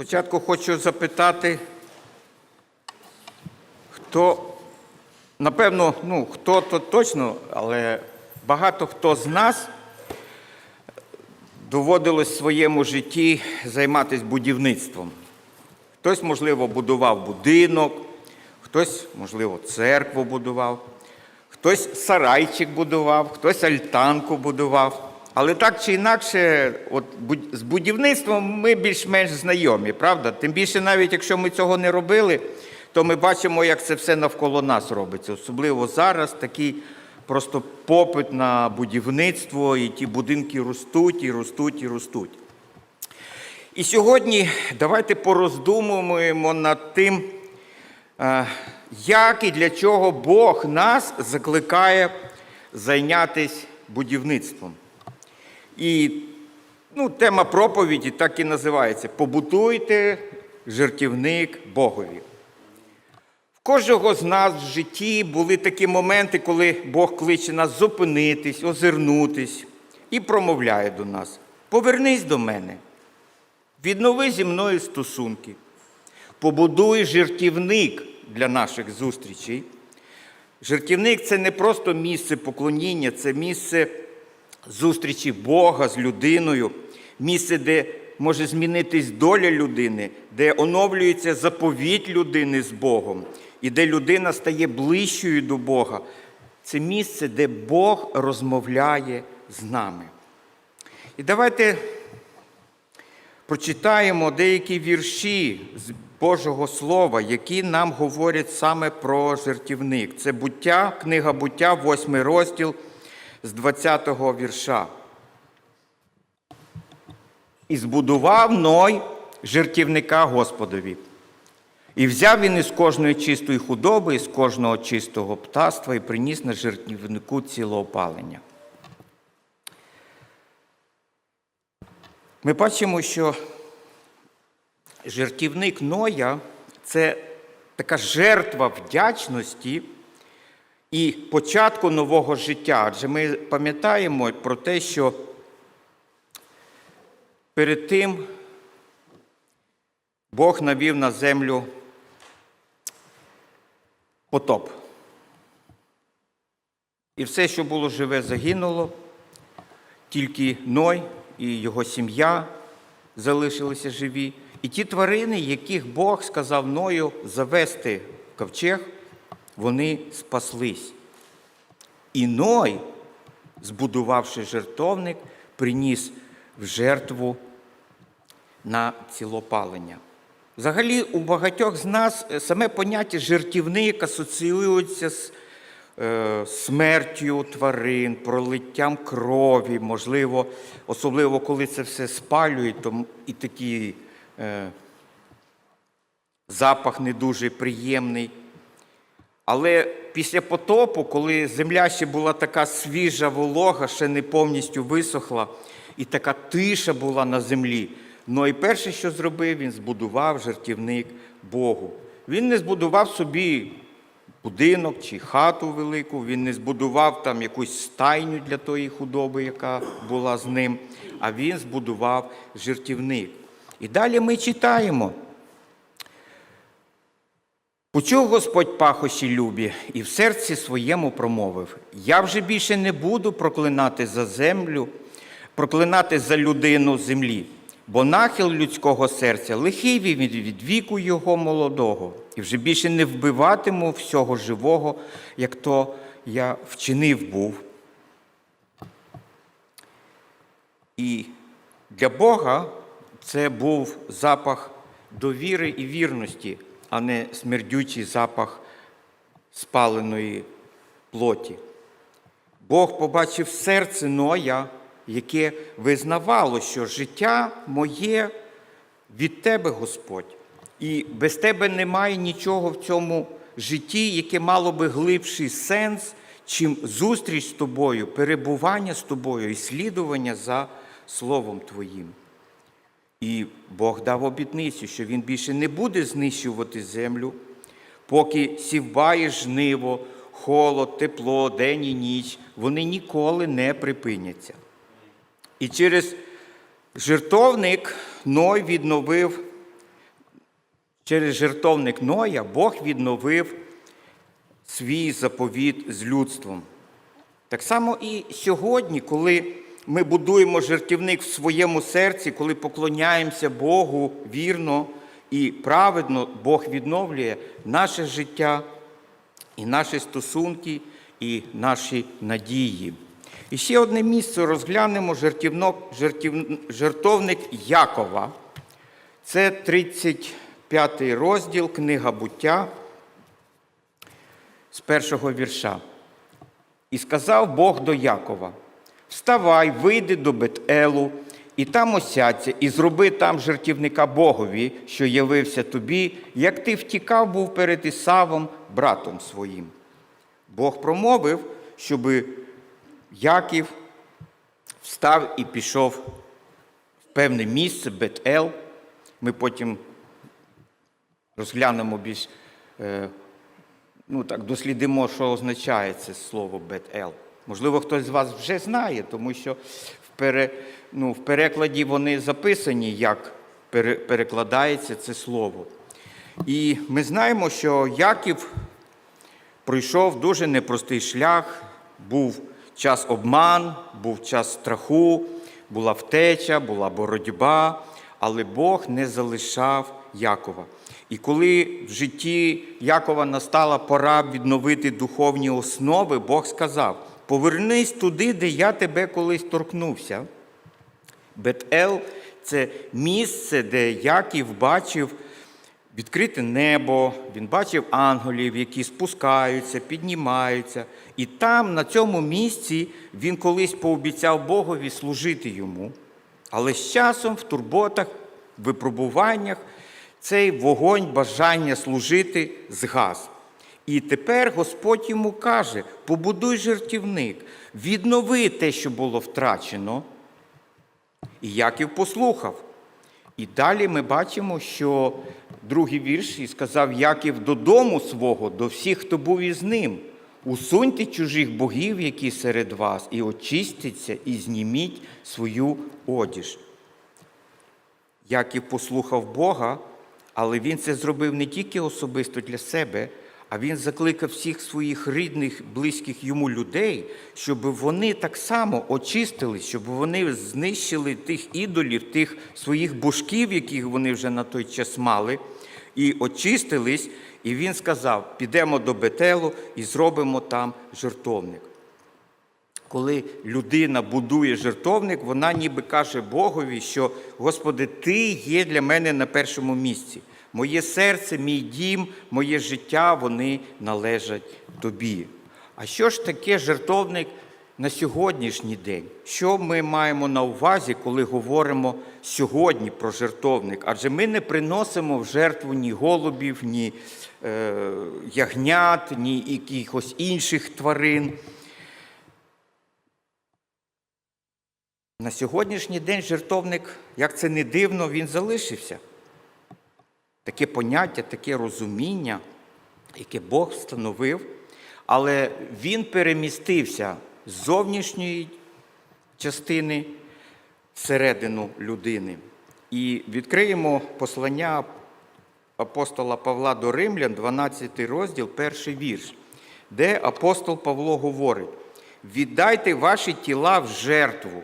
Спочатку хочу запитати, хто, напевно, ну, хто то точно, але багато хто з нас доводилось в своєму житті займатися будівництвом. Хтось, можливо, будував будинок, хтось, можливо, церкву будував, хтось сарайчик будував, хтось альтанку будував. Але так чи інакше, от з будівництвом ми більш-менш знайомі, правда? Тим більше, навіть якщо ми цього не робили, то ми бачимо, як це все навколо нас робиться. Особливо зараз такий просто попит на будівництво, і ті будинки ростуть, і ростуть, і ростуть. І сьогодні давайте пороздумуємо над тим, е, як і для чого Бог нас закликає зайнятися будівництвом. І ну, тема проповіді так і називається Побутуйте жертівник Богові. В кожного з нас в житті були такі моменти, коли Бог кличе нас зупинитись, озирнутись і промовляє до нас: Повернись до мене, віднови зі мною стосунки, побудуй жертівник для наших зустрічей. Жертівник це не просто місце поклоніння, це місце зустрічі Бога з людиною, місце, де може змінитись доля людини, де оновлюється заповідь людини з Богом, і де людина стає ближчою до Бога. Це місце, де Бог розмовляє з нами. І давайте прочитаємо деякі вірші з Божого Слова, які нам говорять саме про жертівник. Це буття, книга буття, 8 розділ з 20-го вірша. І збудував Ной жертівника Господові. І взяв він із кожної чистої худоби, із кожного чистого птаства і приніс на жертівнику цілоопалення. Ми бачимо, що жертівник Ноя це така жертва вдячності і початку нового життя. Адже ми пам'ятаємо про те, що перед тим Бог навів на землю потоп. І все, що було живе, загинуло, тільки Ной і його сім'я залишилися живі. І ті тварини, яких Бог сказав Ною завести в ковчег, вони спаслись. І Ной, збудувавши жертовник, приніс в жертву на цілопалення. Взагалі, у багатьох з нас е, саме поняття жертівник асоціюється з е, смертю тварин, пролиттям крові, можливо, особливо коли це все спалюють, то і такий е, запах не дуже приємний. Але після потопу, коли земля ще була така свіжа, волога, ще не повністю висохла, і така тиша була на землі. Ну і перше, що зробив, він збудував жертівник Богу. Він не збудував собі будинок чи хату велику, він не збудував там якусь стайню для тої худоби, яка була з ним, а він збудував жертівник. І далі ми читаємо. Почув Господь пахощі любі і в серці своєму промовив: Я вже більше не буду проклинати за землю, проклинати за людину землі, бо нахил людського серця лихий він від віку його молодого, і вже більше не вбиватиму всього живого, як то я вчинив був. І для Бога це був запах довіри і вірності, а не смердючий запах спаленої плоті. Бог побачив серце Ноя, яке визнавало, що життя моє від тебе, Господь, і без тебе немає нічого в цьому житті, яке мало би глибший сенс, чим зустріч з тобою, перебування з тобою і слідування за Словом Твоїм. І Бог дав обітницю, що Він більше не буде знищувати землю, поки сівбає жниво, холод, тепло, день і ніч, вони ніколи не припиняться. І через жертовник Ной відновив через жертовник Ноя Бог відновив свій заповіт з людством. Так само і сьогодні, коли ми будуємо жертівник в своєму серці, коли поклоняємося Богу вірно і праведно, Бог відновлює наше життя і наші стосунки, і наші надії. І ще одне місце розглянемо жертівнок, жертів, жертовник Якова. Це 35 розділ, книга буття з першого вірша. І сказав Бог до Якова: Вставай, вийди до Бетелу, і там осядься, і зроби там жертівника Богові, що явився тобі, як ти втікав був перед Ісавом, братом своїм. Бог промовив, щоби Яків встав і пішов в певне місце Бетел. Ми потім розглянемо більш, е, ну так, дослідимо, що означає це слово Бет-Ел. Можливо, хтось з вас вже знає, тому що в, пере, ну, в перекладі вони записані, як пере, перекладається це слово. І ми знаємо, що Яків пройшов дуже непростий шлях, був час обман, був час страху, була втеча, була боротьба, але Бог не залишав Якова. І коли в житті Якова настала пора відновити духовні основи, Бог сказав: повернись туди, де я тебе колись торкнувся. Бет-Ел – це місце, де Яків бачив відкрите небо, він бачив ангелів, які спускаються, піднімаються. І там, на цьому місці, він колись пообіцяв Богові служити йому. Але з часом, в турботах, випробуваннях, цей вогонь бажання служити згас. І тепер Господь йому каже: побудуй жертівник, віднови те, що було втрачено. І Яків послухав. І далі ми бачимо, що другий вірш і сказав Яків додому свого, до всіх, хто був із ним. Усуньте чужих богів, які серед вас, і очистіться, і зніміть свою одіж. Яків послухав Бога, але він це зробив не тільки особисто для себе, а він закликав всіх своїх рідних, близьких йому людей, щоб вони так само очистились, щоб вони знищили тих ідолів, тих своїх божків, яких вони вже на той час мали, і очистились. І він сказав: підемо до Бетелу і зробимо там жертовник. Коли людина будує жертовник, вона ніби каже Богові, що Господи, Ти є для мене на першому місці. Моє серце, мій дім, моє життя, вони належать тобі. А що ж таке жертовник на сьогоднішній день? Що ми маємо на увазі, коли говоримо сьогодні про жертовник? Адже ми не приносимо в жертву ні голубів, ні е, ягнят, ні якихось інших тварин. На сьогоднішній день жертовник, як це не дивно, він залишився. Таке поняття, таке розуміння, яке Бог встановив, але він перемістився з зовнішньої частини всередину людини. І відкриємо послання апостола Павла до Римлян, 12 розділ, перший вірш, де апостол Павло говорить: віддайте ваші тіла в жертву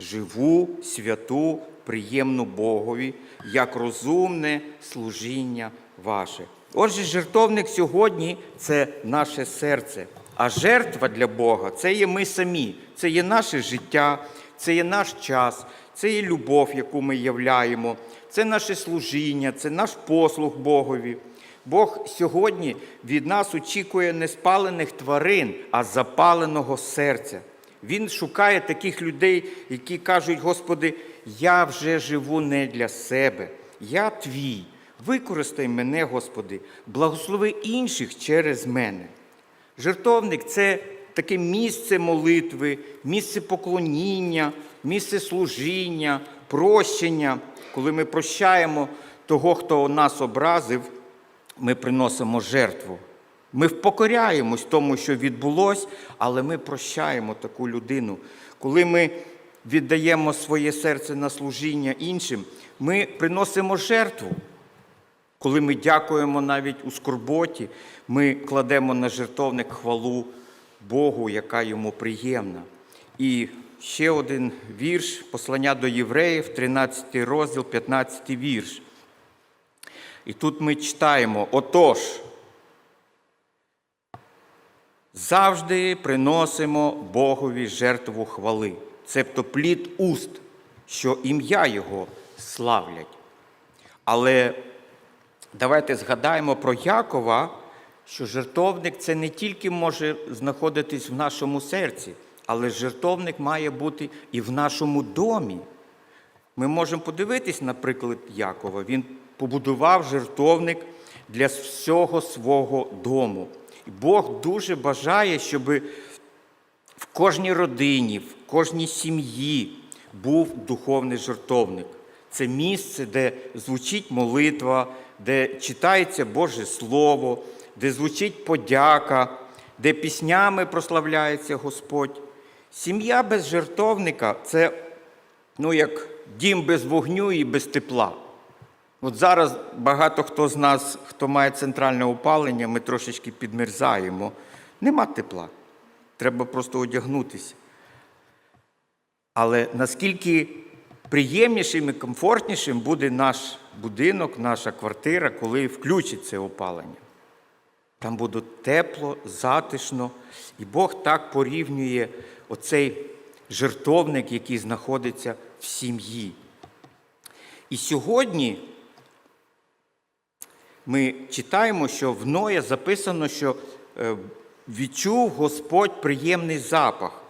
живу, святу, приємну Богові, як розумне служіння ваше. Отже, жертовник сьогодні це наше серце, а жертва для Бога це є ми самі, це є наше життя, це є наш час, це є любов, яку ми являємо, це наше служіння, це наш послуг Богові. Бог сьогодні від нас очікує не спалених тварин, а запаленого серця. Він шукає таких людей, які кажуть, Господи, я вже живу не для себе, я твій. Використай мене, Господи, благослови інших через мене. Жертовник це таке місце молитви, місце поклоніння, місце служіння, прощення. Коли ми прощаємо того, хто нас образив, ми приносимо жертву. Ми впокоряємось тому, що відбулось, але ми прощаємо таку людину. Коли ми віддаємо своє серце на служіння іншим, ми приносимо жертву. Коли ми дякуємо навіть у скорботі, ми кладемо на жертовник хвалу Богу, яка йому приємна. І ще один вірш, послання до євреїв, 13 розділ, 15 вірш. І тут ми читаємо: отож, завжди приносимо Богові жертву хвали, цебто плід уст, що ім'я Його славлять. Але давайте згадаємо про Якова, що жертовник це не тільки може знаходитись в нашому серці, але жертовник має бути і в нашому домі. Ми можемо подивитись, наприклад, Якова. Він побудував жертовник для всього свого дому. І Бог дуже бажає, щоб в кожній родині, в кожній сім'ї був духовний жертовник. Це місце, де звучить молитва, де читається Боже Слово, де звучить подяка, де піснями прославляється Господь. Сім'я без жертовника це ну, як дім без вогню і без тепла. От зараз багато хто з нас, хто має центральне опалення, ми трошечки підмерзаємо. Нема тепла. Треба просто одягнутися. Але наскільки приємнішим і комфортнішим буде наш будинок, наша квартира, коли включиться опалення. Там буде тепло, затишно, і Бог так порівнює оцей жертовник, який знаходиться в сім'ї. І сьогодні ми читаємо, що в Ноя записано, що е, відчув Господь приємний запах.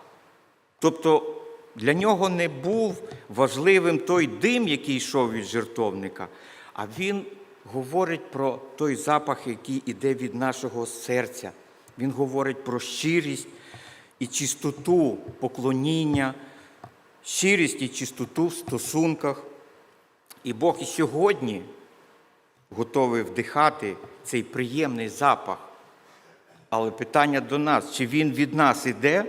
Тобто для нього не був важливим той дим, який йшов від жертовника, а він говорить про той запах, який іде від нашого серця. Він говорить про щирість і чистоту поклоніння, щирість і чистоту в стосунках. І Бог і сьогодні готовий вдихати цей приємний запах. Але питання до нас, чи він від нас іде,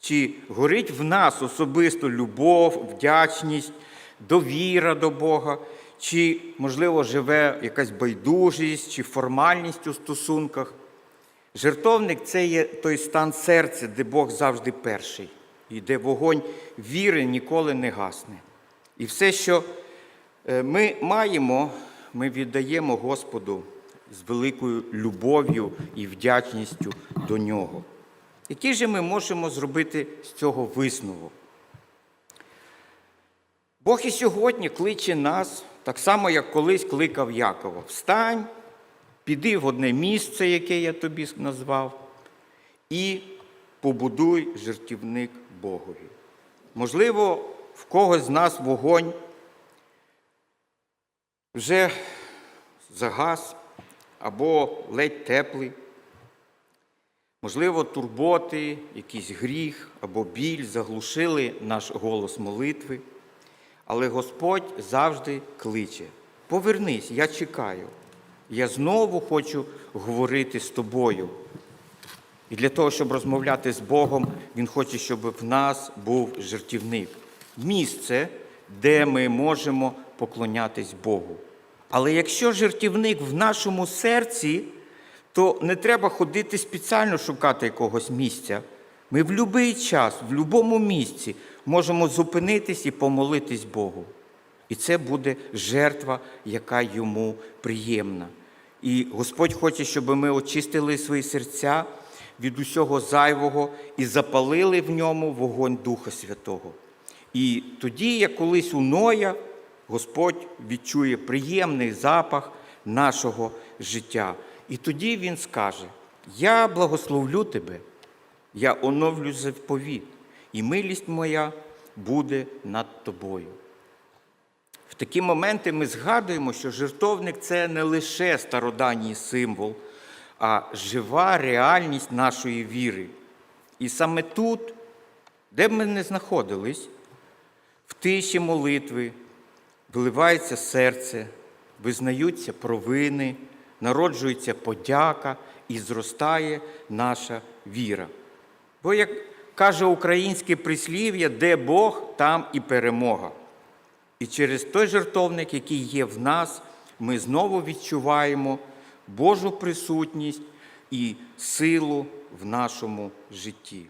чи горить в нас особисто любов, вдячність, довіра до Бога, чи, можливо, живе якась байдужість чи формальність у стосунках. Жертовник це є той стан серця, де Бог завжди перший, і де вогонь віри ніколи не гасне. І все, що е, ми маємо, ми віддаємо Господу з великою любов'ю і вдячністю до нього. Який же ми можемо зробити з цього висновок? Бог і сьогодні кличе нас, так само, як колись кликав Якова. Встань, піди в одне місце, яке я тобі назвав, і побудуй жертівник Богові. Можливо, в когось з нас вогонь вже загас або ледь теплий. Можливо, турботи, якийсь гріх або біль заглушили наш голос молитви. Але Господь завжди кличе: повернись, я чекаю. Я знову хочу говорити з тобою. І для того, щоб розмовляти з Богом, Він хоче, щоб в нас був жертівник. Місце, де ми можемо поклонятись Богу. Але якщо жертівник в нашому серці, то не треба ходити спеціально шукати якогось місця. Ми в будь-який час, в будь-якому місці можемо зупинитись і помолитись Богу. І це буде жертва, яка йому приємна. І Господь хоче, щоб ми очистили свої серця від усього зайвого і запалили в ньому вогонь Духа Святого. І тоді, як колись у Ноя, Господь відчує приємний запах нашого життя. І тоді Він скаже: Я благословлю тебе, я оновлю заповіт, і милість моя буде над тобою. В такі моменти ми згадуємо, що жертовник це не лише стародавній символ, а жива реальність нашої віри. І саме тут, де б ми не знаходились, в тиші молитви виливається серце, визнаються провини, народжується подяка і зростає наша віра. Бо, як каже українське прислів'я, де Бог, там і перемога. І через той жертовник, який є в нас, ми знову відчуваємо Божу присутність і силу в нашому житті.